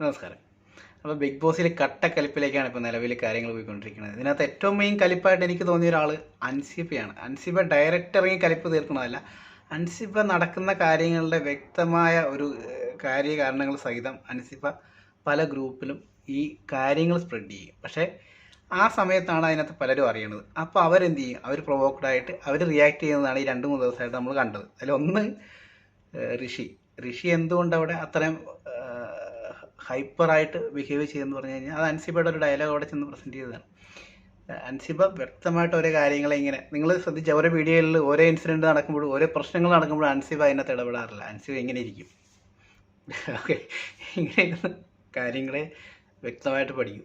നമസ്കാരം. അപ്പോൾ ബിഗ് ബോസിൽ കട്ടക്കലിപ്പിലേക്കാണ് ഇപ്പോൾ നിലവിൽ കാര്യങ്ങൾ പോയിക്കൊണ്ടിരിക്കുന്നത്. ഇതിനകത്ത് ഏറ്റവും മെയിൻ കലിപ്പായിട്ട് എനിക്ക് തോന്നിയ ഒരാൾ അൻസിബയാണ് അൻസിബ ഡയറക്റ്റ് ഇറങ്ങി കലിപ്പ് തീർക്കണമല്ല അൻസിബ നടക്കുന്ന കാര്യങ്ങളുടെ വ്യക്തമായ ഒരു കാര്യ കാരണങ്ങൾ സഹിതം അൻസിബ പല ഗ്രൂപ്പിലും ഈ കാര്യങ്ങൾ സ്പ്രെഡ് ചെയ്യും. പക്ഷേ ആ സമയത്താണ് അതിനകത്ത് പലരും അറിയണത്. അപ്പോൾ അവരെന്ത് ചെയ്യും? അവർ പ്രൊവോക്ഡ് ആയിട്ട് അവർ റിയാക്ട് ചെയ്യുന്നതാണ് ഈ രണ്ട് മൂന്ന് ദിവസമായിട്ട് നമ്മൾ കണ്ടത്. അതിലൊന്ന് ഋഷി. ഋഷി എന്തുകൊണ്ട് അവിടെ അത്രയും ഹൈപ്പറായിട്ട് ബിഹേവ് ചെയ്യുമെന്ന് പറഞ്ഞു കഴിഞ്ഞാൽ അത് അൻസിബയുടെ ഒരു ഡയലോഗ് അവിടെ ചെന്ന് പ്രസന്റ് ചെയ്തതാണ്. അൻസിബ വ്യക്തമായിട്ട് ഓരോ കാര്യങ്ങളെ ഇങ്ങനെ നിങ്ങൾ ശ്രദ്ധിച്ച ഓരോ വീഡിയോയിൽ ഓരോ ഇൻസിഡന്റ് നടക്കുമ്പോഴും ഓരോ പ്രശ്നങ്ങൾ നടക്കുമ്പോഴും അൻസിബ അതിനകത്ത് ഇടപെടാറില്ല. അൻസിബ എങ്ങനെ ഇരിക്കും. ഓക്കെ ഇങ്ങനെ കാര്യങ്ങളെ വ്യക്തമായിട്ട് പഠിക്കും.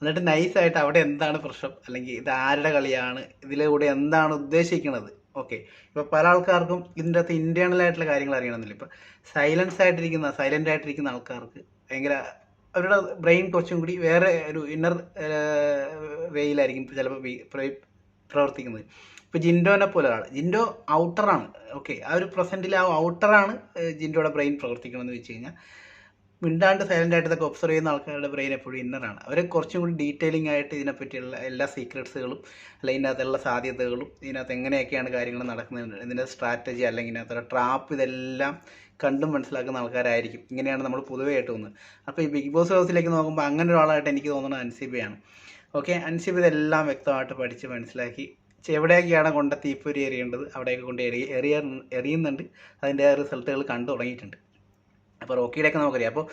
എന്നിട്ട് നൈസായിട്ട് അവിടെ എന്താണ് പ്രശ്നം? അല്ലെങ്കിൽ ഇത് ആരുടെ കളിയാണ്? ഇതിലൂടെ എന്താണ് ഉദ്ദേശിക്കുന്നത് ഓക്കെ ഇപ്പോൾ പല ആൾക്കാർക്കും ഇതിന്റെ അകത്ത് ഇന്റേണലായിട്ടുള്ള കാര്യങ്ങൾ അറിയണമെന്നില്ല. ഇപ്പോൾ സൈലൻസ് ആയിട്ടിരിക്കുന്ന സൈലന്റ് ആയിട്ടിരിക്കുന്ന ആൾക്കാർക്ക് ഭയങ്കര അവരുടെ ബ്രെയിൻ കുറച്ചും കൂടി വേറെ ഒരു ഇന്നർ വേയിലായിരിക്കും ചിലപ്പോൾ പ്രവർത്തിക്കുന്നത്. ഇപ്പോൾ ജിൻഡോനെ പോലെ ഒരാൾ ജിൻഡോ ഔട്ടറാണ് ഓക്കെ ആ ഒരു പ്രസന്റിൽ ആ ഔട്ടറാണ് ജിൻഡോയുടെ ബ്രെയിൻ പ്രവർത്തിക്കണമെന്ന് വെച്ച് കഴിഞ്ഞാൽ മിണ്ടാണ്ട് സൈലന്റ് ആയിട്ട് ഇതൊക്കെ ഒബ്സർവ് ചെയ്യുന്ന ആൾക്കാരുടെ ബ്രെയിൻ എപ്പോഴും ഇന്നറാണ് അവരെ കുറച്ചും കൂടി ഡീറ്റെയിലിംഗ് ആയിട്ട് ഇതിനെപ്പറ്റിയുള്ള എല്ലാ സീക്രട്സുകളും അല്ലെങ്കിൽ ഇതിനകത്തുള്ള സാധ്യതകളും ഇതിനകത്ത് എങ്ങനെയൊക്കെയാണ് കാര്യങ്ങൾ നടക്കുന്നത് ഇതിന്റെ സ്ട്രാറ്റജി അല്ലെങ്കിൽ ഇതിനകത്തുള്ള ട്രാപ്പ് ഇതെല്ലാം കണ്ടും മനസ്സിലാക്കുന്ന ആൾക്കാരായിരിക്കും. ഇങ്ങനെയാണ് നമ്മൾ പൊതുവേ ആയിട്ട് തോന്നുന്നത്. അപ്പോൾ ഈ ബിഗ് ബോസ് ഹൗസിലേക്ക് നോക്കുമ്പോൾ അങ്ങനെ ഒരാളായിട്ട് എനിക്ക് തോന്നുന്നത് അൻസിബയാണ് ഓക്കെ അൻസിബ ഇതെല്ലാം വ്യക്തമായിട്ട് പഠിച്ച് മനസ്സിലാക്കി എവിടെയൊക്കെയാണ് കൊണ്ട തീപ്പൊരി എറിയേണ്ടത് അവിടെയൊക്കെ കൊണ്ട് എറിയ എറിയ എറിയുന്നുണ്ട്. അതിന്റെ റിസൾട്ടുകൾ കണ്ടു തുടങ്ങിയിട്ടുണ്ട്. അപ്പോൾ റോക്കിയുടെയൊക്കെ നമുക്കറിയാം. അപ്പോൾ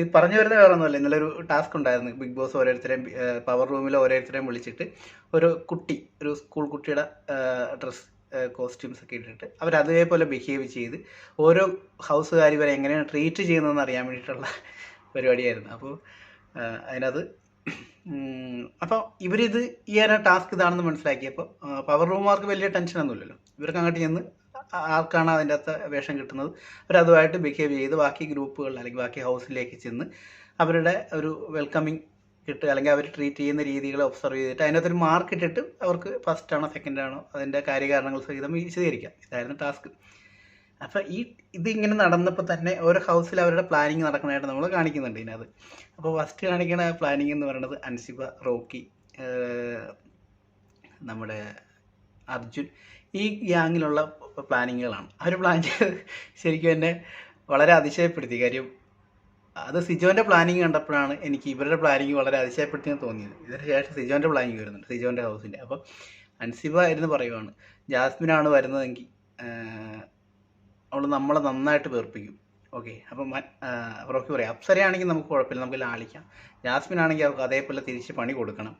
ഇത് പറഞ്ഞു വരുന്ന വേറെ ഒന്നുമല്ല ഇന്നലെ ഒരു ടാസ്ക് ഉണ്ടായിരുന്നു. ബിഗ് ബോസ് ഓരോരുത്തരെയും പവർ റൂമിൽ ഓരോരുത്തരെയും വിളിച്ചിട്ട് ഒരു കുട്ടി ഒരു സ്കൂൾ കുട്ടിയുടെ ഡ്രസ് കോസ്റ്റ്യൂംസ് ഒക്കെ ഇട്ടിട്ട് അവർ അതേപോലെ ബിഹേവ് ചെയ്ത് ഓരോ ഹൗസുകാർ ഇവരെ എങ്ങനെയാണ് ട്രീറ്റ് ചെയ്യുന്നതെന്ന് അറിയാൻ വേണ്ടിയിട്ടുള്ള പരിപാടിയായിരുന്നു. അപ്പോൾ അതിനകത്ത് അപ്പോൾ ഇവരിത് ഈ ഒരു ടാസ്ക് ഇതാണെന്ന് മനസ്സിലാക്കിയപ്പോൾ പവർ റൂമുകാർക്ക് വലിയ ടെൻഷനൊന്നുമില്ലല്ലോ ഇവർക്ക് അങ്ങോട്ട് ചെന്ന് ആർക്കാണ് അതിന്റെ അകത്ത് വേഷം കിട്ടുന്നത്. അവരതുമായിട്ട് ബിഹേവ് ചെയ്ത് ബാക്കി ഗ്രൂപ്പുകൾ അല്ലെങ്കിൽ ബാക്കി ഹൗസിലേക്ക് ചെന്ന് അവരുടെ ഒരു വെൽക്കമിങ് കിട്ടുക അല്ലെങ്കിൽ അവർ ട്രീറ്റ് ചെയ്യുന്ന രീതികൾ ഒബ്സർവ് ചെയ്തിട്ട് അതിനകത്തൊരു മാർക്ക് ഇട്ടിട്ട് അവർക്ക് ഫസ്റ്റ് ആണോ സെക്കൻഡ് ആണോ അതിന്റെ കാര്യകാരണങ്ങൾ സഹിതം വിശദീകരിക്കാം. ഇതായിരുന്നു ടാസ്ക് അപ്പോൾ ഈ ഇതിങ്ങനെ നടന്നപ്പോൾ തന്നെ ഓരോ ഹൗസിൽ അവരുടെ പ്ലാനിങ് നടക്കുന്നതായിട്ട് നമ്മൾ കാണിക്കുന്നുണ്ട് ഇതിനകത്ത്. അപ്പോൾ ഫസ്റ്റ് കാണിക്കുന്ന പ്ലാനിങ് എന്ന് പറയുന്നത് അൻസിബ റോക്കി നമ്മുടെ അർജുൻ ഈ ഗ്യാങ്ങിലുള്ള പ്ലാനിങ്ങുകളാണ്. അവർ പ്ലാൻ ചെയ്ത് ശരിക്കും എന്നെ വളരെ അതിശയപ്പെടുത്തി. കാര്യം അത് സിജോന്റെ പ്ലാനിങ് കണ്ടപ്പോഴാണ് എനിക്ക് ഇവരുടെ പ്ലാനിങ് വളരെ അതിശയപ്പെടുത്തിയെന്ന് തോന്നിയത്. ഇതിന് ശേഷം സിജോന്റെ പ്ലാനിങ് വരുന്നുണ്ട് സിജോന്റെ ഹൗസിന്റെ അപ്പോൾ അൻസിബ എന്ന് പറയുവാണ് ജാസ്മിനാണ് വരുന്നതെങ്കിൽ അവൾ നമ്മളെ നന്നായിട്ട് വേർപ്പിക്കും. ഓക്കെ അപ്പം റോക്കി പറയാം. അപ്സരയാണെങ്കിൽ നമുക്ക് കുഴപ്പമില്ല നമുക്ക് ലാളിക്കാം ജാസ്മിൻ ആണെങ്കിൽ അവർക്ക് അതേപോലെ തിരിച്ച് പണി കൊടുക്കണം.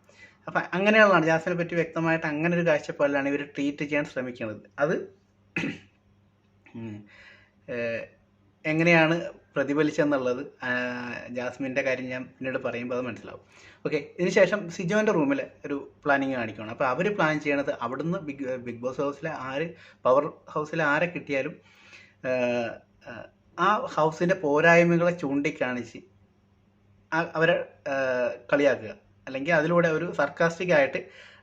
അപ്പം അങ്ങനെയുള്ളതാണ്. ജാസ്മിനെ പറ്റി വ്യക്തമായിട്ട് അങ്ങനെ ഒരു കാഴ്ചപ്പാടിലാണ് ഇവർ ട്രീറ്റ് ചെയ്യാൻ ശ്രമിക്കുന്നത്. അത് എങ്ങനെയാണ് പ്രതിഫലിച്ചെന്നുള്ളത് ജാസ്മിന്റെ കാര്യം ഞാൻ പിന്നീട് പറയുമ്പോൾ അത് മനസ്സിലാവും. ഓക്കെ ഇതിനുശേഷം സിജോന്റെ റൂമിൽ ഒരു പ്ലാനിങ് കാണിക്കുകയാണ്. അപ്പോൾ അവർ പ്ലാൻ ചെയ്യണത് അവിടുന്ന് ബിഗ് ബിഗ് ബോസ് ഹൗസിലെ ആര് പവർ ഹൗസിലെ ആരെ കിട്ടിയാലും ആ ഹൗസിന്റെ പോരായ്മകളെ ചൂണ്ടിക്കാണിച്ച് അവരെ കളിയാക്കുക. അല്ലെങ്കിൽ അതിലൂടെ ഒരു സർക്കാസ്റ്റിക് ആയിട്ട്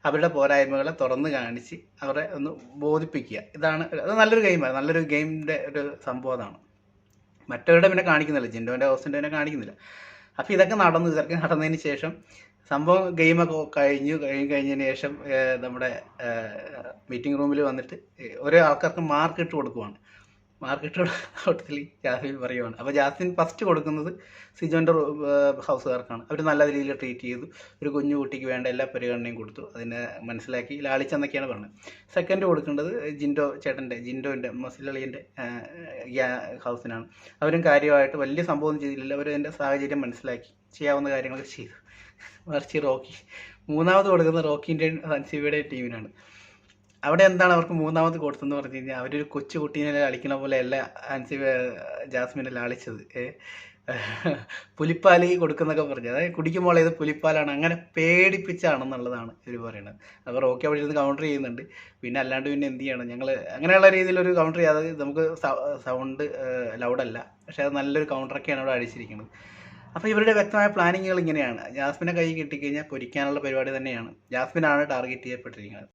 അവരുടെ പോരായ്മകളെ തുറന്നു കാണിച്ച് അവരെ ഒന്ന് ബോധിപ്പിക്കുക. ഇതാണ് അത് നല്ലൊരു ഗെയിമാണ് നല്ലൊരു ഗെയിമിന്റെ ഒരു സംഭവം അതാണ്. മറ്റവരുടെ പിന്നെ കാണിക്കുന്നില്ല. ജിൻഡോന്റെ ഹൗസിന്റെ പിന്നെ കാണിക്കുന്നില്ല. അപ്പോൾ ഇതൊക്കെ നടന്നു. ഇതൊക്കെ നടന്നതിന് ശേഷം സംഭവം ഗെയിമൊക്കെ കഴിഞ്ഞു. കഴിഞ്ഞ് കഴിഞ്ഞതിന് ശേഷം നമ്മുടെ മീറ്റിംഗ് റൂമിൽ വന്നിട്ട് ഓരോ ആൾക്കാർക്ക് മാർക്ക് ഇട്ട് കൊടുക്കുവാണ്. മാർക്ക് ഇട്ട് കൊടുത്തിൽ ജാസ്മിൻ പറയുവാണ്. അപ്പോൾ ജാസ്മിൻ ഫസ്റ്റ് കൊടുക്കുന്നത് സിജോന്റെ ഹൗസുകാർക്കാണ്. അവർ നല്ല രീതിയിൽ ട്രീറ്റ് ചെയ്തു. ഒരു കുഞ്ഞു കുട്ടിക്ക് വേണ്ട എല്ലാ പരിഗണനയും കൊടുത്തു. അതിനെ മനസ്സിലാക്കി ലാളിച്ചെന്നൊക്കെയാണ് പറഞ്ഞത്. സെക്കൻഡ് കൊടുക്കേണ്ടത് ജിൻഡോ ചേട്ടന്റെ ജിൻഡോന്റെ മസിലളിയന്റെ ഹൗസിനാണ്. അവരും കാര്യമായിട്ട് വലിയ സംഭവം ചെയ്തില്ല. അവർ അതിന്റെ സാഹചര്യം മനസ്സിലാക്കി. ചെയ്യാവുന്ന കാര്യങ്ങളൊക്കെ ചെയ്തു. മറിച്ച് റോക്കി. മൂന്നാമത് കൊടുക്കുന്ന റോക്കിന്റെയും സൻസീബയുടെ ടീമിനാണ്. അവിടെ എന്താണ് അവർക്ക് മൂന്നാമത് കൊടുത്തെന്ന് പറഞ്ഞു കഴിഞ്ഞാൽ അവരൊരു കൊച്ചു കുട്ടീനെ ലാളിക്കണ പോലെ അല്ല ആൻസി ജാസ്മിനെ ലാളിച്ചത് പുലിപ്പാൽ കൊടുക്കുന്നൊക്കെ പറഞ്ഞു. അതായത് കുടിക്കുമ്പോൾ ഇത് പുലിപ്പാലാണ്. അങ്ങനെ പേടിപ്പിച്ചാണെന്നുള്ളതാണ് ഇവർ പറയുന്നത് അപ്പോൾ റോക്കി അവിടെ ഇരുന്ന് കൗണ്ടർ ചെയ്യുന്നുണ്ട്. പിന്നെ അല്ലാണ്ട് പിന്നെ എന്ത് ചെയ്യണം? ഞങ്ങൾ അങ്ങനെയുള്ള രീതിയിലൊരു കൗണ്ടർ ചെയ്യാതെ നമുക്ക് സൗണ്ട് ലൗഡല്ല പക്ഷേ അത് നല്ലൊരു കൗണ്ടറൊക്കെയാണ് അവിടെ അടിച്ചിരിക്കുന്നത്. അപ്പോൾ ഇവരുടെ വ്യക്തമായ പ്ലാനിങ്ങുകൾ ഇങ്ങനെയാണ്. ജാസ്മിനെ കൈ കിട്ടിക്കഴിഞ്ഞാൽ പൊരിക്കാനുള്ള പരിപാടി തന്നെയാണ്. ജാസ്മിനാണ് ടാർഗറ്റ് ചെയ്യപ്പെട്ടിരിക്കുന്നത്.